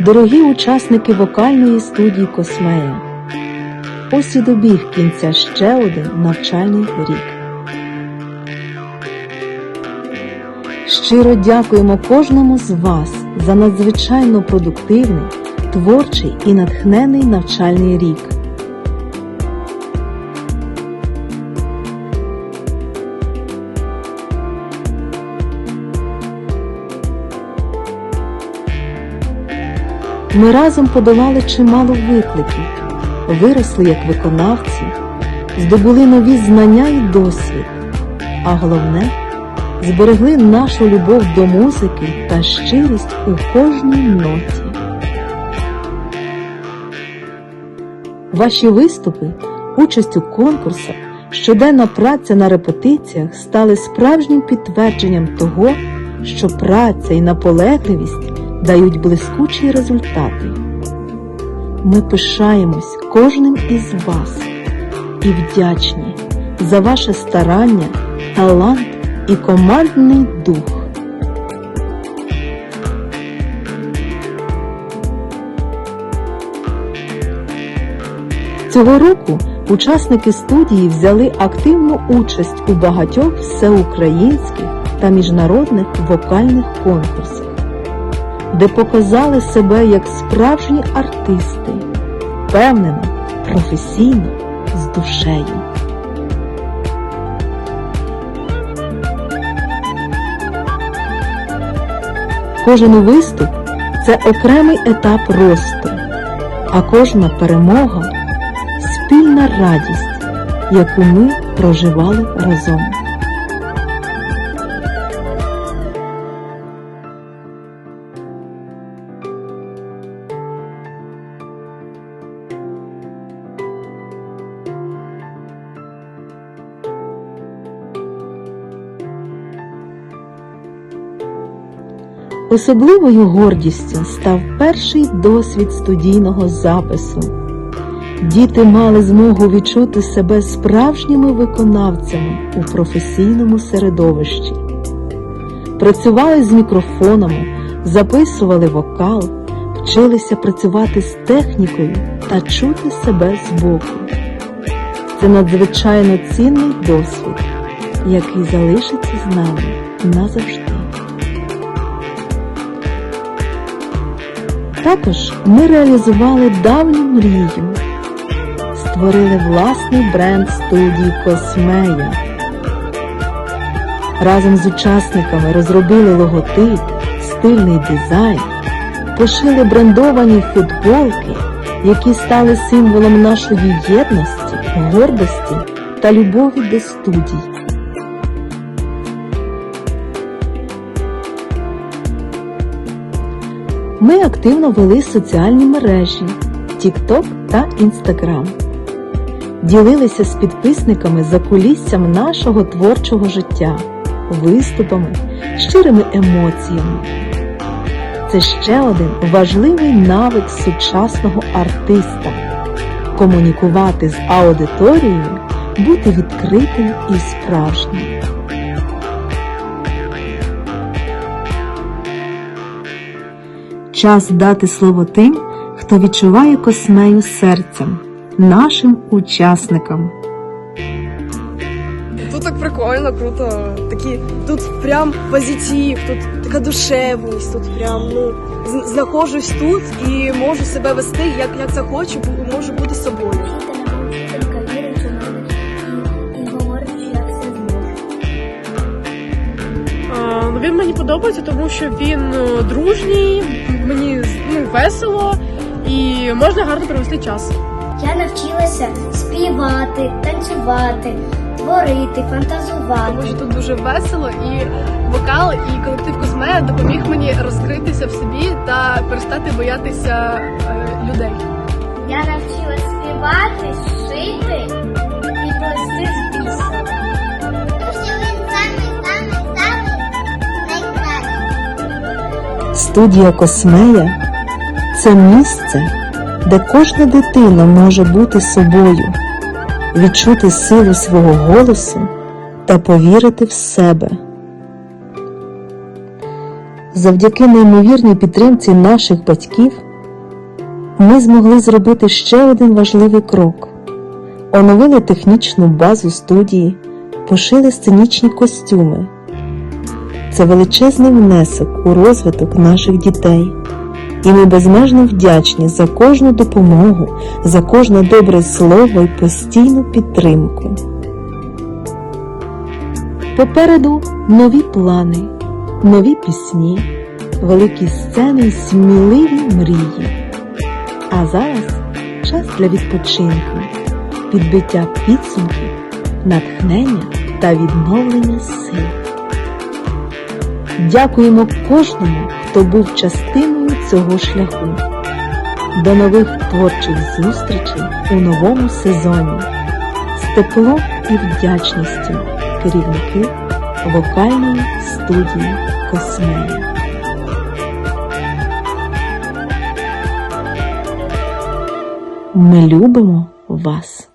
Дорогі учасники вокальної студії Космея, ось і добіг кінця ще один навчальний рік. Щиро дякуємо кожному з вас за надзвичайно продуктивний, творчий і натхнений навчальний рік. Ми разом подолали чимало викликів, виросли як виконавці, здобули нові знання і досвід, а головне зберегли нашу любов до музики та щирість у кожній ноті. Ваші виступи, участь у конкурсах, щоденна праця на репетиціях стали справжнім підтвердженням того, що праця і наполегливість дають блискучі результати. Ми пишаємось кожним із вас і вдячні за ваше старання, талант і командний дух. Цього року учасники студії взяли активну участь у багатьох всеукраїнських та міжнародних вокальних конкурсах, де показали себе як справжні артисти, впевнено, професійно, з душею. Кожен виступ це окремий етап росту, а кожна перемога спільна радість, яку ми проживали разом. Особливою гордістю став перший досвід студійного запису. Діти мали змогу відчути себе справжніми виконавцями у професійному середовищі. Працювали з мікрофонами, записували вокал, вчилися працювати з технікою та чути себе збоку. Це надзвичайно цінний досвід, який залишиться з нами назавжди. Також ми реалізували давню мрію, створили власний бренд студії Космея. Разом з учасниками розробили логотип, стильний дизайн, пошили брендовані футболки, які стали символом нашої єдності, гордості та любові до студій. Ми активно вели соціальні мережі TikTok та Instagram. Ділилися з підписниками за куліссям нашого творчого життя, виступами, щирими емоціями. Це ще один важливий навик сучасного артиста комунікувати з аудиторією, бути відкритим і справжнім. Час дати слово тим, хто відчуває космею серцем, нашим учасникам. Тут так прикольно, круто. Такі тут прям позитив, тут така душевність, тут прям ну знаходжусь тут і можу себе вести як, як захочу, можу бути собою. Він мені подобається, тому що він е, дружній, мені ну, весело і можна гарно провести час. Я навчилася співати, танцювати, творити, фантазувати. тому що тут дуже весело і вокал, і колектив Космея допоміг мені розкритися в собі та перестати боятися е, людей. Я навчилась Студія Космея це місце, де кожна дитина може бути собою, відчути силу свого голосу та повірити в себе. Завдяки неймовірній підтримці наших батьків ми змогли зробити ще один важливий крок. Оновили технічну базу студії, пошили сценічні костюми. Це величезний внесок у розвиток наших дітей. І ми безмежно вдячні за кожну допомогу, за кожне добре слово і постійну підтримку. Попереду нові плани, нові пісні, великі сцени і сміливі мрії. А зараз час для відпочинку, підбиття підсумків, натхнення та відновлення сил. Дякуємо кожному, хто був частиною цього шляху. До нових творчих зустрічей у новому сезоні. З теплом і вдячністю керівники вокальної студії Космея. Ми любимо вас.